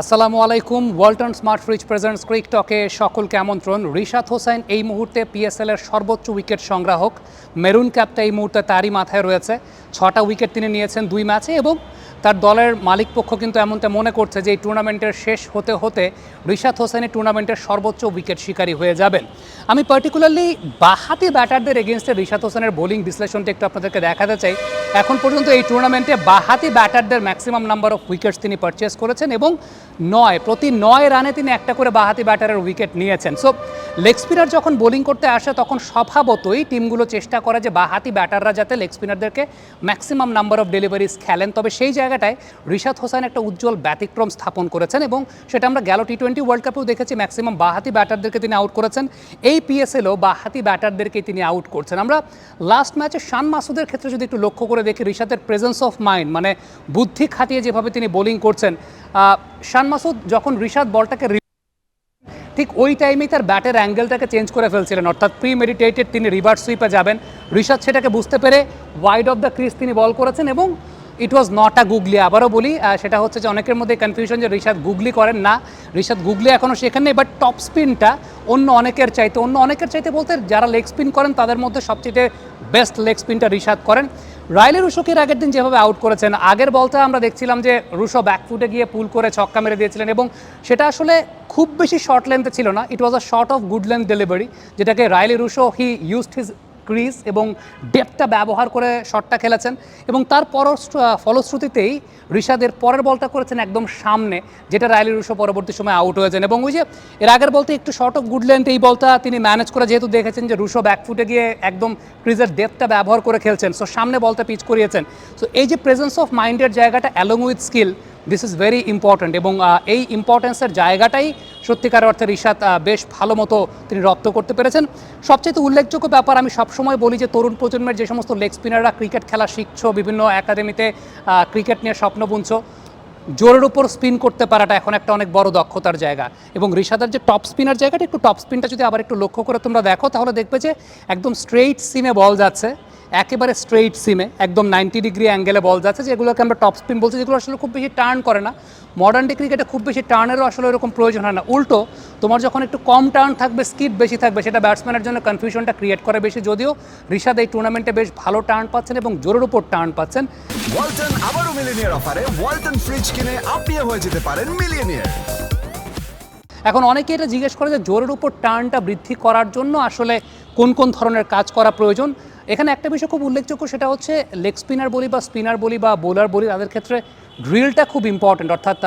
আসসালামু আলাইকুম, Walton smart fridge presents cric টকে সকলকে আমন্ত্রণ। রিশাদ হোসেন এই মুহূর্তে পিএসএল এর সর্বোচ্চ উইকেট সংগ্রাহক। মেরুন ক্যাপটা এই মুহূর্তে তারই মাথায় রয়েছে। ছটা উইকেট তিনি নিয়েছেন দুই ম্যাচে এবং তার দলের মালিক পক্ষ কিন্তু এমনটা মনে করছে যে এই টুর্নামেন্টের শেষ হতে হতে রিশাদ হোসেন এই টুর্নামেন্টের সর্বোচ্চ উইকেট শিকারী হয়ে যাবেন। আমি পার্টিকুলারলি বাহাতি ব্যাটারদের এগেনস্টে রিশাদ হোসেনের বোলিং বিশ্লেষণটা একটু আপনাদেরকে দেখাতে চাই। এখন পর্যন্ত এই টুর্নামেন্টে বাহাতি ব্যাটারদের ম্যাক্সিমাম নাম্বার অফ উইকেটস তিনি পারচেস করেছেন এবং নয় প্রতি নয় রানে তিনি একটা করে বাহাতি ব্যাটারের উইকেট নিয়েছেন। সো লেগ স্পিনার যখন বোলিং করতে আসে তখন স্বভাবতই টিমগুলো চেষ্টা করে যে বাহাতি ব্যাটাররা যাতে লেগ স্পিনারদেরকে ম্যাক্সিমাম নাম্বার অফ ডেলিভারিজ খেলেন। তবে সেই জায়গাটায় রিশাদ হোসেন একটা উজ্জ্বল ব্যতিক্রম স্থাপন করেছেন এবং সেটা আমরা গেল টি টোয়েন্টি ওয়ার্ল্ড কাপেও দেখেছি ম্যাক্সিমাম বাহাতি ব্যাটারদেরকে তিনি আউট করেছেন। এই পিএসএলও বাহাতি ব্যাটারদেরকে তিনি আউট করছেন। আমরা লাস্ট ম্যাচে শান মাসুদের ক্ষেত্রে যদি একটু লক্ষ্য করে দেখি রিশাদের প্রেজেন্স অফ মাইন্ড মানে বুদ্ধি খাটিয়ে যেভাবে তিনি বোলিং করছেন আহ, শান মাসুদ যখন রিশাদ বলটাকে ঠিক ওই টাইমেই তার ব্যাটের অ্যাঙ্গেলটাকে চেঞ্জ করে ফেলছিলেন। অর্থাৎ প্রি মেডিটেটেড তিনি রিভার্স সুইপে যাবেন। ঋষাদ সেটাকে বুঝতে পেরে ওয়াইড অফ দ্য ক্রিজ তিনি বল করেছেন এবং ইট ওয়াজ নট আ গুগলি আবারও বলি সেটা হচ্ছে যে অনেকের মধ্যে কনফিউশন যে ঋষাদ গুগলি করেন না। ঋষাদ গুগলি এখনও সেখানে নেই বাট টপ স্পিনটা অন্য অনেকের চাইতে, অন্য অনেকের চাইতে বলতে যারা লেগ স্পিন করেন, তাদের মধ্যে সবচেয়ে বেস্ট লেগ স্পিনটা ঋষাদ করেন। রাইলে রুশোকে আগের দিন যেভাবে আউট করেছেন, আগের বলটা আমরা দেখছিলাম যে রুশো ব্যাকফুটে গিয়ে পুল করে ছক্কা মেরে দিয়েছিলেন এবং সেটা আসলে খুব বেশি শর্ট লেন্থে ছিল না it was a short of good length delivery যেটাকে Rilee Rossouw he used his crease এবং ডেপটা ব্যবহার করে শটটা খেলেছেন এবং তার পর ফলশ্রুতিতেই ঋষাদের পরের বলটা করেছেন একদম সামনে, যেটা রাইলি রুশো পরবর্তী সময় আউট হয়ে যান এবং ওই যে এর আগের বলতে একটু শর্ট অফ গুড লেন্থ এই বলটা তিনি ম্যানেজ করে যেহেতু দেখেছেন যে রুশো ব্যাকফুটে গিয়ে একদম ক্রিজের ডেপটা ব্যবহার করে খেলছেন। সো সামনে বলটা পিচ করিয়েছেন। সো এই যে প্রেজেন্স অফ মাইন্ডের জায়গাটা along with skill this is very important এবং এই ইম্পর্টেন্সের জায়গাটাই সত্যিকার অর্থে ঋষাদ বেশ ভালো মতো তিনি রপ্ত করতে পেরেছেন। সবচেয়ে উল্লেখযোগ্য ব্যাপার, আমি সবসময় বলি যে তরুণ প্রজন্মের যে সমস্ত লেগ স্পিনাররা ক্রিকেট খেলা শিখছো, বিভিন্ন একাডেমিতে ক্রিকেট নিয়ে স্বপ্ন বুনছো, জোরের উপর স্পিন করতে পারাটা এখন একটা অনেক বড় দক্ষতার জায়গা। এবং ঋষাদের যে টপ স্পিনার জায়গাটা, একটু টপ স্পিনটা যদি আবার একটু লক্ষ্য করে তোমরা দেখো, তাহলে দেখবে যে একদম স্ট্রেইট সিমে বল যাচ্ছে। একেবারে স্ট্রেইট সিমে একদম নাইনটি ডিগ্রি অ্যাঙ্গেলে বল যাচ্ছে যেগুলোকে আমরা টপ স্পিন বলছি যেগুলো আসলে খুব বেশি টার্ন করে না। মডার্ন ডে ক্রিকেটে খুব বেশি টার্নেরও আসলে এরকম প্রয়োজন হয় না। উল্টো তোমার যখন একটু কম টার্ন থাকবে স্কিড বেশি থাকবে সেটা ব্যাটসম্যানের জন্য কনফিউশনটা ক্রিয়েট করে বেশি। যদিও ঋষাদ এই টুর্নামেন্টে বেশ ভালো টার্ন পাচ্ছেন এবং জোরের উপর টার্ন পাচ্ছেন। ওয়ালটন আবারও মিলিনিয়ার অফারে ওয়ালটন ফ্রিজ কিনে আপনিও হয়ে যেতে পারেন মিলিয়নিয়ার এখন অনেকে এটা জিজ্ঞেস করে যে জোরের উপর টার্নটা বৃদ্ধি করার জন্য আসলে কোন কোন ধরনের কাজ করা প্রয়োজন? এখানে একটা বিষয় খুব উল্লেখযোগ্য, সেটা হচ্ছে লেগ স্পিনার বলি বা স্পিনার বলি বা বোলার বলি, তাদের ক্ষেত্রে ড্রিলটা খুব ইম্পর্ট্যান্ট অর্থাৎ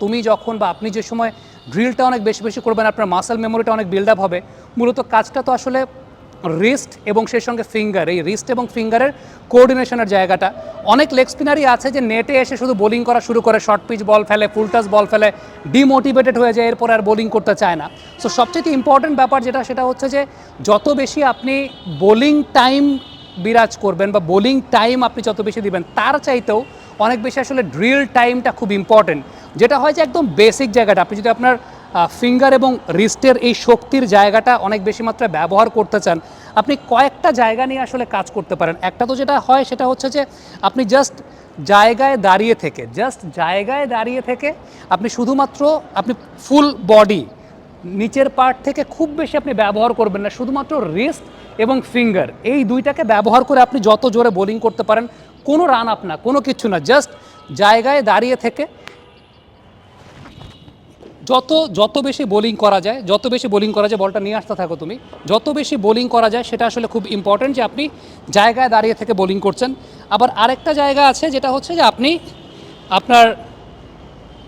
তুমি যখন বা আপনি যে সময় ড্রিলটা অনেক বেশি বেশি করবেন, আপনার মাসেল মেমোরিটা অনেক বিল্ড আপ হবে। মূলত কাজটা তো আসলে রিস্ট এবং সেই সঙ্গে ফিঙ্গার এই রিস্ট এবং ফিঙ্গারের কোঅর্ডিনেশনের জায়গাটা। অনেক লেগ স্পিনারই আছে যে নেটে এসে শুধু বোলিং করা শুরু করে শর্ট পিচ বল ফেলে ফুল টাচ বল ফেলে ডিমোটিভেটেড হয়ে যায়, এরপর আর বোলিং করতে চায় না। সো সবচেয়ে ইম্পর্টেন্ট ব্যাপার যেটা, সেটা হচ্ছে যে যত বেশি আপনি বোলিং টাইম বিরাজ করবেন বা বোলিং টাইম আপনি যত বেশি দিবেন, তার চাইতেও অনেক বেশি আসলে ড্রিল টাইমটা খুব ইম্পর্টেন্ট যেটা হয় যে একদম বেসিক জায়গাটা, আপনি যদি আপনার ফিঙ্গার এবং রিস্টের এই শক্তির জায়গাটা অনেক বেশি মাত্রায় ব্যবহার করতে চান। আপনি কয়েকটা জায়গা নিয়ে আসলে কাজ করতে পারেন। একটা তো যেটা হয় সেটা হচ্ছে যে আপনি জাস্ট জায়গায় দাঁড়িয়ে থেকে জাস্ট জায়গায় দাঁড়িয়ে থেকে আপনি শুধুমাত্র আপনি ফুল বডি নিচের পার্ট থেকে খুব বেশি আপনি ব্যবহার করবেন না, শুধুমাত্র রিস্ট এবং ফিঙ্গার এই দুইটাকে ব্যবহার করে আপনি যত জোরে বোলিং করতে পারেন, কোনো রান আপ না, কোনো কিছু না জাস্ট জায়গায় দাঁড়িয়ে থেকে যত যত বেশি বোলিং করা যায়, যত বেশি বোলিং করা যায়, বলটা নিয়ে আসতে থাকো তুমি। যত বেশি বোলিং করা যায়, সেটা আসলে খুব ইম্পর্টেন্ট যে আপনি জায়গায় দাঁড়িয়ে থেকে বোলিং করছেন। আবার আরেকটা জায়গা আছে, যেটা হচ্ছে যে আপনি আপনার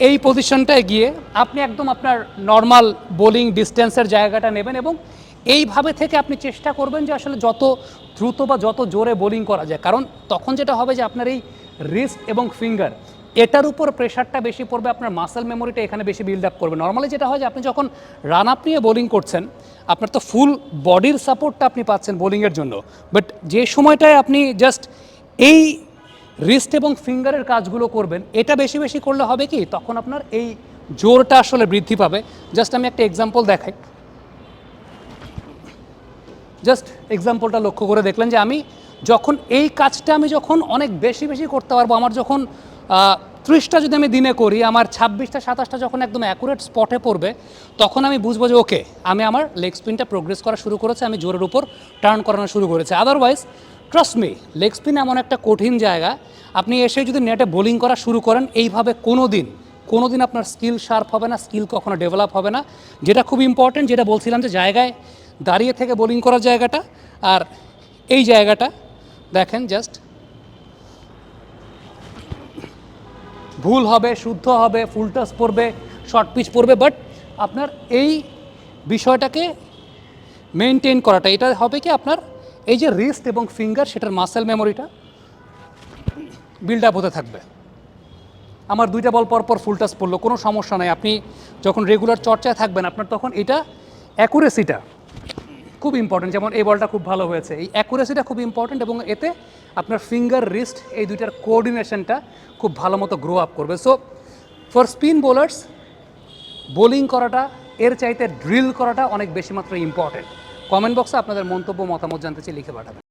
এই পজিশনটায় গিয়ে আপনি একদম আপনার নর্মাল বোলিং ডিস্টেন্সের জায়গাটা নেবেন এবং এইভাবে থেকে আপনি চেষ্টা করবেন যে আসলে যত দ্রুত বা যত জোরে বোলিং করা যায়। কারণ তখন যেটা হবে যে আপনার এই রিস্ট এবং ফিঙ্গার এটার উপর প্রেশারটা বেশি পড়বে, আপনার মাসেল মেমোরিটা এখানে বেশি বিল্ড আপ করবে। নর্মালি যেটা হয় যে, আপনি যখন রান আপ নিয়ে বোলিং করছেন, আপনার তো ফুল বডির সাপোর্টটা আপনি পাচ্ছেন বোলিংয়ের জন্য। বাট যে সময়টায় আপনি জাস্ট এই রিস্ট এবং ফিঙ্গারের কাজগুলো করবেন, এটা বেশি বেশি করলে হবে কি, তখন আপনার এই জোরটা আসলে বৃদ্ধি পাবে। জাস্ট আমি একটা এক্সাম্পল দেখাই। জাস্ট এক্সাম্পলটা লক্ষ্য করে দেখলেন যে, আমি যখন এই কাজটা আমি যখন অনেক বেশি বেশি করতে পারব, আমার যখন ত্রিশটা যদি আমি দিনে করি, আমার ছাব্বিশটা, সাতাশটা যখন একদম অ্যাকুরেট স্পটে পড়বে, তখন আমি বুঝব যে ওকে আমি আমার লেগ স্পিনটা প্রোগ্রেস করা শুরু করেছে, আমি জোরের উপর টার্ন করানো শুরু করেছে। Otherwise trust me leg spin এমন একটা কঠিন জায়গা, আপনি এসে যদি নেটে বোলিং করা শুরু করেন, এইভাবে কোনো দিন কোনো দিন আপনার স্কিল শার্প হবে না স্কিল কখনো ডেভেলপ হবে না। যেটা খুব ইম্পর্টেন্ট যেটা বলছিলাম যে, জায়গায় দাঁড়িয়ে থেকে বোলিং করার জায়গাটা, আর এই জায়গাটা, দেখেন জাস্ট ভুল হবে, শুদ্ধ হবে ফুল টাস পড়বে শর্ট পিচ পড়বে বাট আপনার এই বিষয়টাকে মেনটেন করাটা, এটা হবে কি আপনার এই যে রিস্ট এবং ফিঙ্গার সেটার মাসেল মেমোরিটা বিল্ড আপ হতে থাকবে। আমার দুইটা বল পর পর ফুল টাচ পড়ল, কোনো সমস্যা নাই। আপনি যখন রেগুলার চর্চায় থাকবেন, আপনার তখন এটা অ্যাকুরেসিটা খুব ইম্পর্টেন্ট যেমন এই বলটা খুব ভালো হয়েছে। এই অ্যাকুরেসিটা খুব ইম্পর্টেন্ট এবং এতে আপনার ফিঙ্গার রিস্ট এই দুইটার কোঅর্ডিনেশনটা খুব ভালো মতো গ্রো আপ করবে। So for spin bowlers bowling করাটা, এর চাইতে ড্রিল করাটা অনেক বেশি মাত্রায় ইম্পর্টেন্ট কমেন্ট বক্সে আপনাদের মন্তব্য, মতামত জানতে চাই লিখে পাঠাবেন।